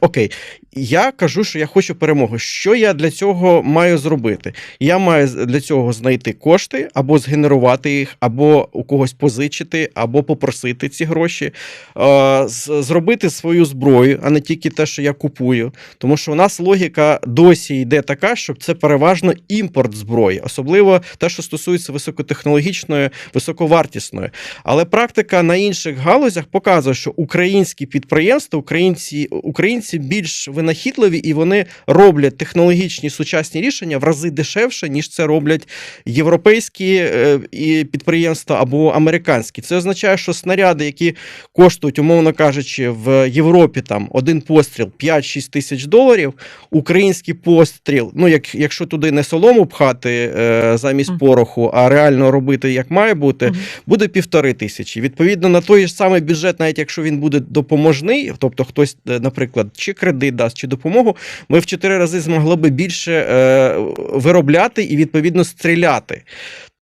Окей, я кажу, що я хочу перемоги. Що я для цього маю зробити? Я маю для цього знайти кошти або згенерувати їх, або у когось позичити, або попросити ці гроші, зробити свою зброю, а не тільки те, що я купую. Тому що у нас логіка досі йде така, що це переважно імпорт зброї, особливо те, що стосується високотехнологічної, високовартісної. Але практика на інших галузях показує, що українські підприємства, українці, українці більш винахідливі і вони роблять технологічні сучасні рішення в рази дешевше, ніж це роблять європейські е, і підприємства або американські. Це означає, що снаряди, які коштують, умовно кажучи, в Європі там один постріл 5-6 тисяч доларів, український постріл, ну як, якщо туди не солому пхати е, замість пороху, а реально робити як має бути, буде півтори тисячі. Відповідно на той ж самий бюджет, навіть якщо він буде допоможний, тобто хтось, е, наприклад, чи кредит дасть, чи допомогу, ми в чотири рази змогли би більше е, виробляти і відповідно стріляти.